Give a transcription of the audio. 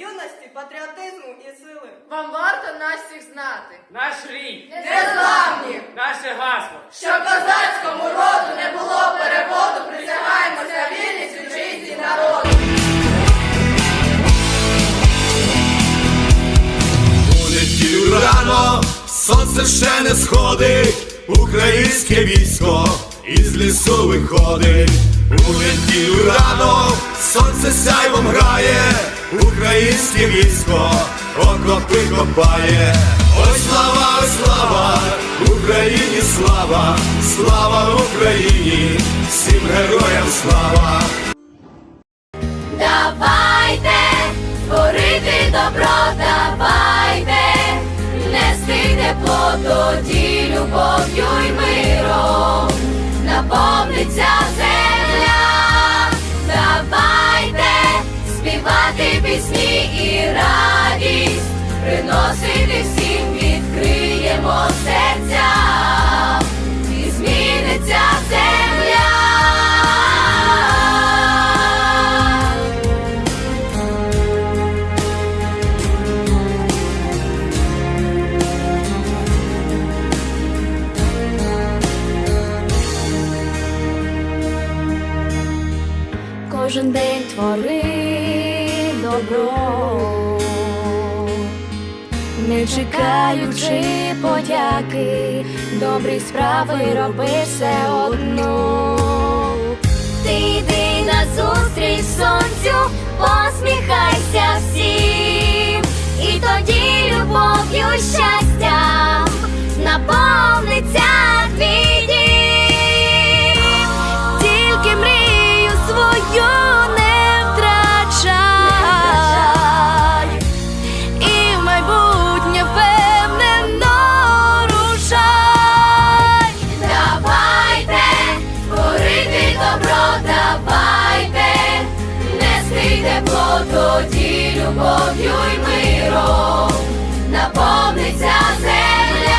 юності, патріотизму і сили. Вам варто нас всіх знати. Наш рік незламні, наше гасло, що козацькому роду не було переводу, присягаємося на вільність вітчизні народу. У неділю рано сонце ще не сходить, українське військо із лісу виходить. У неділю рано сонце сяйвом грає, українське військо окопи копає. Ой, слава, ой, слава, Україні слава, слава Україні, всім героям слава. Давайте творити добро, давайте нести тепло, тоді любов'ю й миром наповниться земля. Співати пісні і радість, приносити всім, відкриємо серця, і зміниться земля. Кожен день твори добро, не чекаючи подяки, добрі справи роби все одно. Ти йди на зустріч сонцю, посміхайся всім, тоді любов'ю й миром наповниться земля.